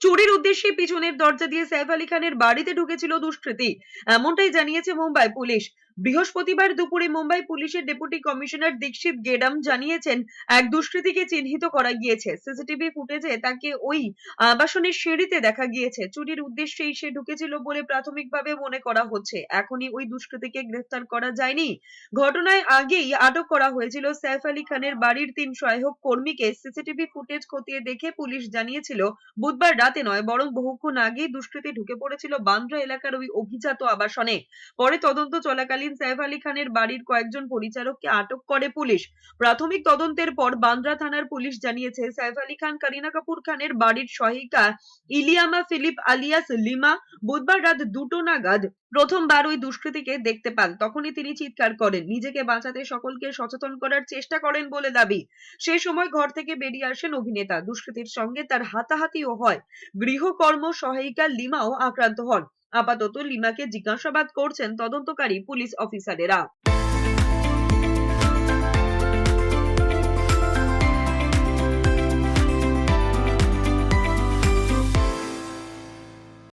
চুরির উদ্দেশ্যে পিছনের দরজা দিয়ে সাইফ আলী খানের বাড়িতে ঢুকেছিল দুষ্কৃতী। এমনটাই জানিয়েছে মুম্বাই পুলিশ। বৃহস্পতিবার দুপুরে মুম্বাই পুলিশের ডেপুটি কমিশনার দীক্ষিত গেডাম জানিয়েছেন, এক দুষ্কৃতীকে চিহ্নিত করা গিয়েছে। সিসিটিভি ফুটেজে তাকে ওই আবাসনের সিঁড়িতে দেখা গিয়েছে। চুরির উদ্দেশ্যেই সে ঢুকেছিল বলে প্রাথমিকভাবে মনে করা হচ্ছে। এখনই ওই দুষ্কৃতীকে গ্রেফতার করা যায়নি। ঘটনায় আগেই আটক করা হয়েছিল সাইফ আলী খানের বাড়ির তিন সহায়ক কর্মীকে। সিসিটিভি ফুটেজ খতিয়ে দেখে পুলিশ জানিয়েছিল, বুধবার রাতে নয়, বরং বহুক্ষণ আগেই দুষ্কৃতী ঢুকে পড়েছিল বান্দ্রা এলাকার ওই অভিজাত আবাসনে। পরে তদন্ত চলাকালীন সাইফ আলী খানের বাড়ির কয়েকজন পরিচারককে আটক করে পুলিশ। প্রাথমিক তদন্তের পর বান্দ্রা থানার পুলিশ জানিয়েছে, সাইফ আলী খান, করিনা কাপুর খানের বাড়ির সহায়িকা ইলিয়ামা ফিলিপ আলিয়াস লিমা বুধবার রাত দুটো নাগাদ প্রথমবার ওই দুষ্কৃতীকে দেখতে পান। তখনই তিনি চিৎকার করেন, নিজেকে বাঁচাতে সকলকে সচেতন করার চেষ্টা করেন বলে দাবি। সেই সময় ঘর থেকে বেরিয়ে আসেন অভিনেতা। দুষ্কৃতীর সঙ্গে তার হাতাহাতিও হয়। গৃহকর্ম সহায়িকা লিমাও আক্রান্ত হন। আপাতত লিমাকে জিজ্ঞাসাবাদ করছেন তদন্তকারী পুলিশ অফিসারেরা।